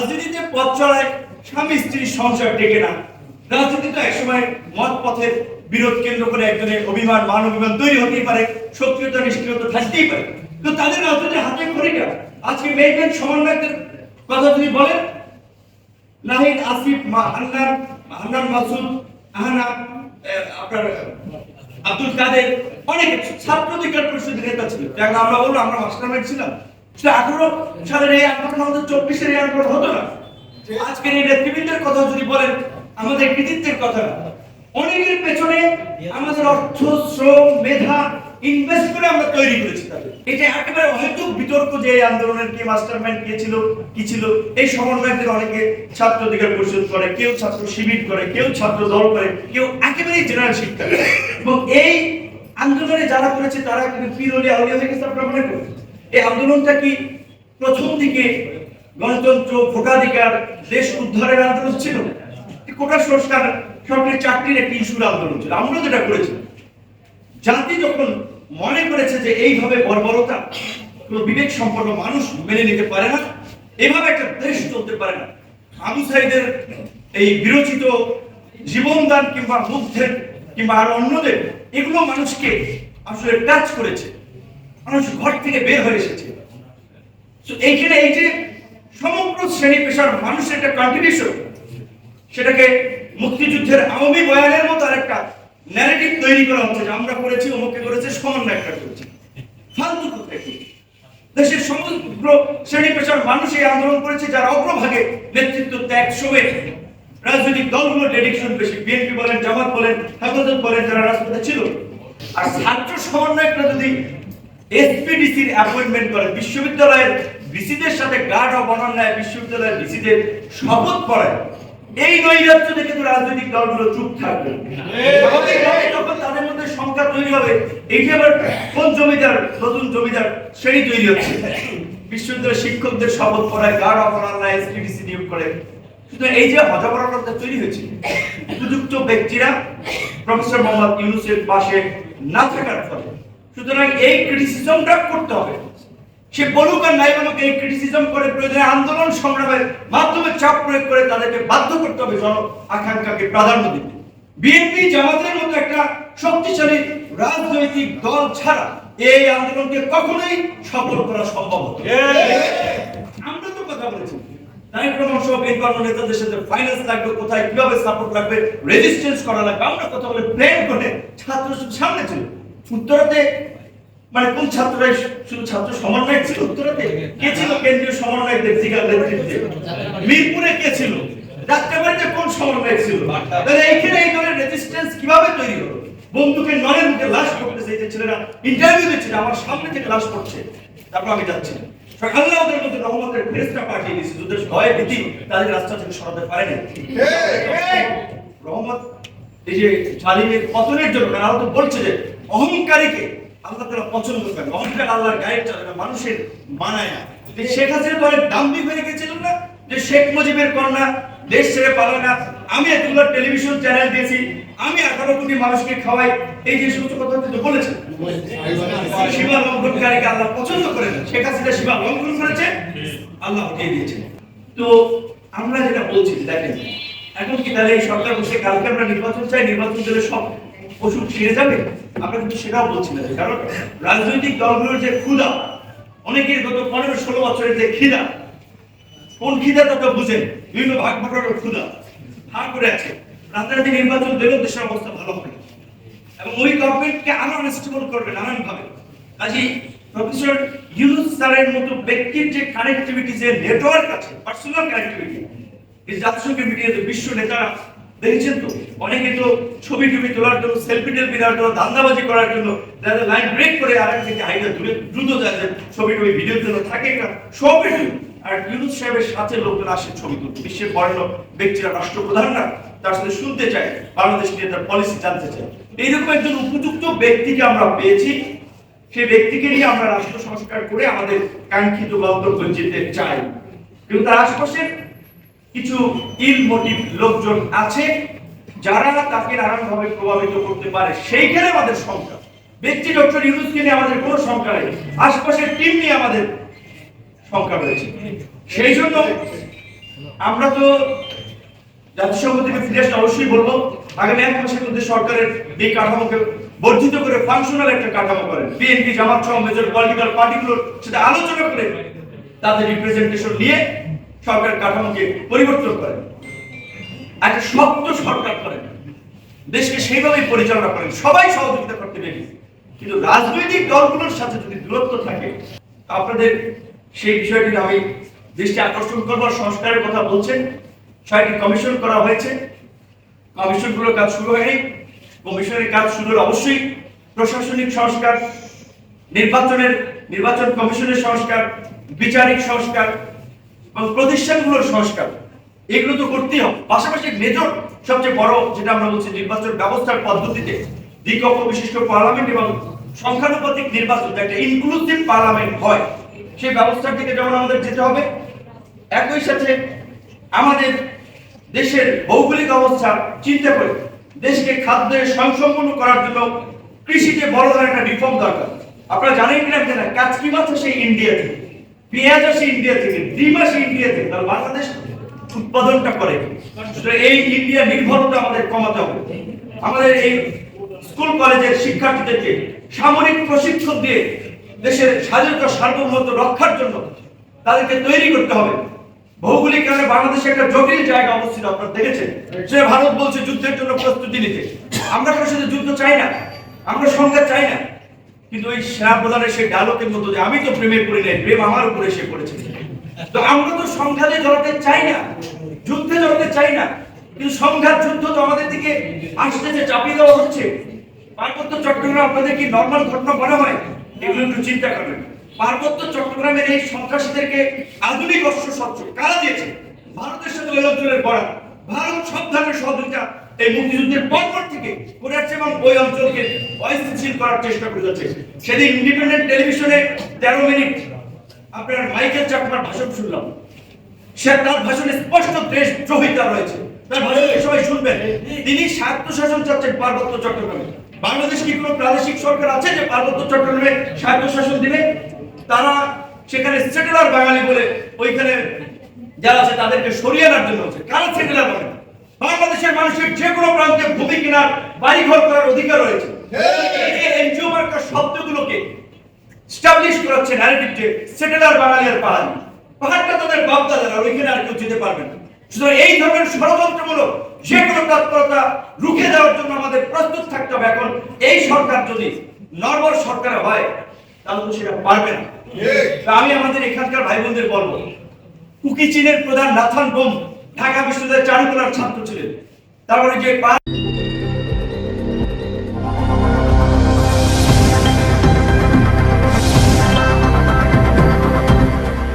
রাজনীতিতে পথ চলায় স্বামী স্ত্রীর সংসার টেকে না। রাজনীতিতে একসময় মত পথের বিরোধ কেন্দ্র করে একজনের অভিমান, মান অভিমান তৈরি হতেই পারে সক্রিয়তা নিষ্ক্রিয়তা থাকতেই পারে। তো তাদের রাজনীতির হাতে খড়িটা। আজকে মেয়েদের সমন্বয়কদের কথা যদি বলেন, নাহিদ আসিফ হান্নান হান্নান মাসুদ, আহানা আপনার, আব্দুল কাদের, অনেক ছাত্র অধিকার পরিষদের নেতা ছিল আমরা বলব, আমরা মাস্টারমাইন্ড ছিলাম। আঠারো সালের এই আন্দোলন আমাদের চব্বিশের এই আন্দোলন হতো না। আজকের এই নেতৃবৃন্দের কথা যদি বলেন, আমাদের কৃতিত্বের কথা না। অনেকের পেছনে আমাদের অর্থ, শ্রম, মেধা ইনভেস্ট করে আমরা তৈরি করেছি তাদের। এটা একেবারে অহেতুক বিতর্ক যে আন্দোলনের কে কে ছিল, কি ছিল। এই সমন্বয়কদের অনেকে ছাত্র অধিকার করে, কেউ ছাত্র শিবির করে, কেউ ছাত্র দল করে, কেউ একেবারেই জেনারেল শিক্ষা এবং এই আন্দোলনে যারা করেছে, তারা কিন্তু পিরলি আউলিয়া এই আন্দোলনটা কি প্রথম দিকে গণতন্ত্র ভোটাধিকার, দেশ উদ্ধারের আন্দোলন ছিল? কোটা সংস্কার সরকারি চাকরির একটি ইস্যুর আন্দোলন ছিল। আমরা যেটা করেছি, জাতি যখন মনে করেছে যে এইভাবে বর্বরতা, কোনো বিবেক সম্পন্ন মানুষ মেনে নিতে পারে না, এভাবে একটা দেশ চলতে পারে না। আবু সাইদের এই বিরচিত জীবনদান কিংবা মুগ্ধের কিংবা আরও অন্যদের, এগুলো মানুষকে আসলে টাচ করেছে। মানুষ ঘর থেকে বের হয়ে এসেছে। এইখানে এই যে সমগ্র শ্রেণি পেশার মানুষের একটা কন্ট্রিবিউশন সেটাকে মুক্তিযুদ্ধের আওয়ামী বয়ানের মতো আরেকটা ন্যারেটিভ তৈরি করা হচ্ছে, যে আমরা করেছি অমুকে করেছে, সমন্বয় একটা করেছি। ফালতু কথা এগুলো। দেশের সমগ্র শ্রেণি পেশার মানুষ এই আন্দোলন করেছে, যারা অগ্রভাগে নেতৃত্ব ত্যাগ সমেত রাজনৈতিক দলগুলো ডেডিকেশন বেশি বিএনপি বলেন, জামাত বলেন, হেফাজত বলেন, যারা রাজপথে ছিল। আর ছাত্র সমন্বয়করা যদি এসপিডিসির অ্যাপয়েন্টমেন্ট করে বিশ্ববিদ্যালয়ের ভিসিদের সাথে গার্ড অনার বিশ্ববিদ্যালয়ের ভিসিদের শপথ এই নৈরাজ্য তো রাজনৈতিক দলগুলো চুপ থাকবে। যখন তাদের মধ্যে সংখ্যা তৈরি হবে, এই যে আবার কোন জমিদার, নতুন জমিদার, সেই তৈরি হচ্ছে। বিশ্ববিদ্যালয়ের শিক্ষকদের শপথ পড়ায় গার্ড অফ অনার এসপিডিসি নিয়োগ করে। শুধু এই যে হজাবরণতা তৈরি হয়েছে, উপযুক্ত ব্যক্তিরা প্রফেসর মোহাম্মদ ইউনুসের পাশে না থাকার ফলে সুতরাং এই ক্রিটিসিজমটা করতে হবে। সে বলুক আর নাই বলুক এই ক্রিটিসিজম করে প্রয়োজনে আন্দোলন সংগ্রামের মাধ্যমে চাপ প্রয়োগ করে তাদেরকে বাধ্য করতে হবে জন আকাঙ্ক্ষাকে প্রাধান্য দিতে। বিএনপি জামাতের মতো একটা শক্তিশালী রাজনৈতিক দল ছাড়া এই আন্দোলনকে কখনোই সফল করা সম্ভব হতো আমরা তো কথা বলেছি। নেতাদের সাথে ফাইন্যান্স লাগবে কোথায় কীভাবে সাপোর্ট লাগবে রেজিস্ট্যান্স করা লাগবে আমরা কথা বলে প্ল্যান করে ছাত্র সামনে ছিল উত্তরাতে মানে কোন ছাত্ররাই শুধু ছাত্র সমন্বয়ক ছিল? উত্তরাতে। কে ছিল কেন্দ্রীয় সমন্বয়কদের জিগার নেতৃত্বে? মিরপুরে কে ছিল? কোন সমন্বয়ক ছিল? তাহলে এইখানে এই ধরনের রেজিস্ট্যান্স কীভাবে তৈরি হলো? বন্দুকের নলের মুখে লাশ এই যে ছেলেরা ইন্টারভিউ দিচ্ছে আমার সামনে থেকে লাশ পড়ছে। তারপর আমি যাচ্ছি। আল্লাহ ওদের মধ্যে রহমতের ফেরেশতা পাঠিয়ে দিয়েছে। যাদের ভয় ভীতি তাদের রাস্তা থেকে সরাতে পারেনি। রহমত এই যে জালিমের পতনের জন্য আল্লাহ তো বলছে যে অহংকারীকে, আল্লাহ তারা পছন্দ করেন। অহংকার আল্লাহর গায়ের চলে মানুষের মানায় না। শেখ হাসিনা তো অনেক হয়ে গেছিলেন না, যে শেখ মুজিবের কন্যা, দেশ ছেড়ে পালায় না। আমি এতগুলো টেলিভিশন চ্যানেল দিয়েছি, আমি আঠারো কোটি মানুষকে খাওয়াই, এই যে সমস্ত কথা কিন্তু বলেছেন। সীমা লঙ্ঘনকারীকে আল্লাহ পছন্দ করেন, শেখ হাসিনা সীমা লঙ্ঘন করেছে, আল্লাহ হটিয়ে দিয়েছেন। তো আমরা যেটা বলছি, দেখেন, এখন কি তাহলে এই সরকার বসে কালকে আমরা নির্বাচন চাই, নির্বাচন দিলে সব ওষুধ ছিঁড়ে যাবে? আমরা কিন্তু সেটাও বলছি না। কারণ রাজনৈতিক দলগুলোর যে ক্ষুদা অনেকের গত পনেরো ষোলো বছরের যে খিদা কোন খিদাটা তো বুঝেন? বিভিন্ন ভাগ ভাটার ক্ষুদা হা করে আছে। রাতারাতি নির্বাচন দিলেও দেশের অবস্থা ভালো হবে এবং ওই গভর্নমেন্টকে আরও আনস্টেবল করবে নানান ভাবে কাজী প্রফেসর ইউনুস স্যারের মতো ব্যক্তির যে কানেক্টিভিটি যে নেটওয়ার্ক আছে পার্সোনাল কানেক্টিভিটি এই জাতিসংঘের মিডিয়াতে বিশ্ব নেতারা দেখেছেন তো? অনেকে তো ছবি টবি তোলার জন্য সেলফি টেলফি নেওয়ার জন্য ধান্দাবাজি করার জন্য যাদের লাইন ব্রেক করে আরেক থেকে হাইটা দূরে দ্রুত যায়, যে ছবি টবি ভিডিওর জন্য থাকে একটা সব আর ইউনুস সাহেবের সাথে লোকজন আসে ছবি তুলতে। বিশ্বের বর্ণ ব্যক্তিরা, রাষ্ট্রপ্রধানরা তার সাথে শুনতে চায়, বাংলাদেশ নিয়ে তার পলিসি জানতে চায়। এইরকম একজন উপযুক্ত ব্যক্তিকে আমরা পেয়েছি। সেই ব্যক্তিকে নিয়ে আমরা রাষ্ট্র সংস্কার করে আমাদের কাঙ্ক্ষিত গন্তব্যে যেতে চাই। কিন্তু তার আশেপাশে কিছু ইল মোটিভ লোকজন আছে, যারা তাকে নানানভাবে প্রভাবিত করতে পারে। সেইখানে আমাদের সংখ্যা। ব্যক্তি ডক্টর ইউনুসকে নিয়ে আমাদের কোনো সংখ্যা নেই। আশপাশের টিম নিয়ে আমাদের সংখ্যা রয়েছে। সেই জন্য আমরা তো জাতিসংঘ থেকে ফিরে আসলে অবশ্যই বলব, আগামী এক মাসের মধ্যে সরকারের এই কাঠামোকে বর্ধিত করে ফাংশনাল একটা কাঠামো করেন। বিএনপি জামাত সহ মেজর পলিটিক্যাল পার্টিগুলোর সাথে আলোচনা করে তাদের রিপ্রেজেন্টেশন নিয়ে সরকার কাঠামোকে পরিবর্তন করেন। একটা শক্ত সরকার করেন। দেশকে সেইভাবেই পরিচালনা করেন। সবাই সহযোগিতা করতে পেরে কিন্তু রাজনৈতিক দলগুলোর সাথে যদি দূরত্ব থাকে আপনাদের সেই বিষয়টি আমি দৃষ্টি আকর্ষণ করবার সংস্কারের কথা বলছেন। ছয়টি কমিশন করা হয়েছে। কমিশনগুলোর কাজ শুরু হয়নি। কমিশনের কাজ শুরু হলে অবশ্যই প্রশাসনিক সংস্কার, নির্বাচনের, নির্বাচন কমিশনের সংস্কার, বিচারিক সংস্কার এবং প্রতিষ্ঠানগুলোর সংস্কার। এগুলো তো করতেই হবে। পাশাপাশি মেজর সবচেয়ে বড় যেটা আমরা বলছি নির্বাচন ব্যবস্থার পদ্ধতিতে দ্বিকক্ষ বিশিষ্ট পার্লামেন্ট এবং সংখ্যানুপাতিক নির্বাচন, একটা ইনক্লুসিভ পার্লামেন্ট হয়। সেই ব্যবস্থার দিকে যেমন আমাদের যেতে হবে, একই সাথে আমাদের দেশের ভৌগোলিক অবস্থা চিন্তা করে দেশকে খাদ্যে স্বয়ংসম্পন্ন করার জন্য কৃষিতে বড় ধরনের একটা রিফর্ম দরকার। আপনারা জানেন কিনা জানেন কাচকি মাছ আসে ইন্ডিয়া থেকে পেঁয়াজ ইন্ডিয়া থেকে, ডিম আসে ইন্ডিয়া বাংলাদেশ উৎপাদনটা করে। এই ইন্ডিয়া নির্ভরতা আমাদের কমাতে হবে। আমাদের এই স্কুল, কলেজের শিক্ষার্থীদেরকে সামরিক প্রশিক্ষণ দিয়ে দেশের স্বাধীনতা, সার্বভৌমত্ব রক্ষার জন্য তাদেরকে তৈরি করতে হবে। ভৌগোলিক কারণে বাংলাদেশে একটা জটিল জায়গা অবস্থিত, আপনারা দেখেছেন। সে ভারত বলছে যুদ্ধের জন্য প্রস্তুতি নিতে। আমরা কারোর সাথে যুদ্ধ চাই না। আমরা সংঘাত চাই না। কিন্তু ওই সেনা প্রধানের সেই ডায়লগের মতো যে আমি তো প্রেমে পড়ি নাই, প্রেম আমার উপরে এসে পড়েছে। তো আমরা তো সংঘাতে জড়াতে চাই না, যুদ্ধে জড়াতে চাই না, কিন্তু সংঘাত, যুদ্ধ তো আমাদের দিকে আসতেছে চাপিয়ে দেওয়া হচ্ছে। পার্বত্য চট্টগ্রাম আপনাদের কি নর্মাল ঘটনা মনে হয়? এগুলো একটু চিন্তা করবেন। পার্বত্য চট্টগ্রামের এই সন্ত্রাসীদেরকে আধুনিক অস্ত্র শস্ত্র কারা দিয়েছে? ভারতের সাথে অঞ্চলের বড়া ভারত সব ধরনের সহযোগিতা এই মুক্তিযুদ্ধের পরপর থেকে করে যাচ্ছে এবং ওই অঞ্চলকে অস্থিতিশীল করার চেষ্টা করে যাচ্ছে। সেদিন ইন্ডিপেন্ডেন্ট টেলিভিশনে তেরো মিনিট আপনার মাইকেল চাকমার ভাষণ শুনলাম। সে তার ভাষণে স্পষ্ট দেশ দ্রোহিতা রয়েছে। তার ভাষণে সবাই শুনবেন। তিনি স্বায়ত্তশাসন চাচ্ছেন পার্বত্য চট্টগ্রামে। বাংলাদেশ কি কোনো প্রাদেশিক সরকার আছে যে পার্বত্য চট্টগ্রামে স্বায়ত্তশাসন দিবে? তারা সেখানে সেটেলার বাঙালি বলে ওইখানে যারা আছে তাদেরকে সরিয়ে আনার জন্য হচ্ছে কারা সেটেলার বলে বাংলাদেশের মানুষের যে কোনো প্রান্তে ভূমি কেনার বাড়ি ঘর করার অধিকার রয়েছে। এনজিও মার্কার শব্দগুলোকে স্টাবলিশ করাচ্ছে ন্যারেটিভ যে সেটেলার বাঙালি আর পাহাড়ি পাহাড়টা তাদের বাপদাদারা ওইখানে আর কেউ যেতে পারবে না। সুতরাং এই ধরনের ষড়যন্ত্রমূলক যে কোনো তৎপরতা রুখে দেওয়ার জন্য আমাদের প্রস্তুত থাকতে হবে। এখন এই সরকার যদি নর্মাল সরকার হয় তাহলে তো সেটা পারবে না। আমি আমাদের এখানকার ভাই বোনদের বলব কুকি চীনের প্রধান নাথান বোম ঢাকা বিশ্ববিদ্যালয়ের চারুকলার ছাত্র ছিলেন। তারপরে যে পা-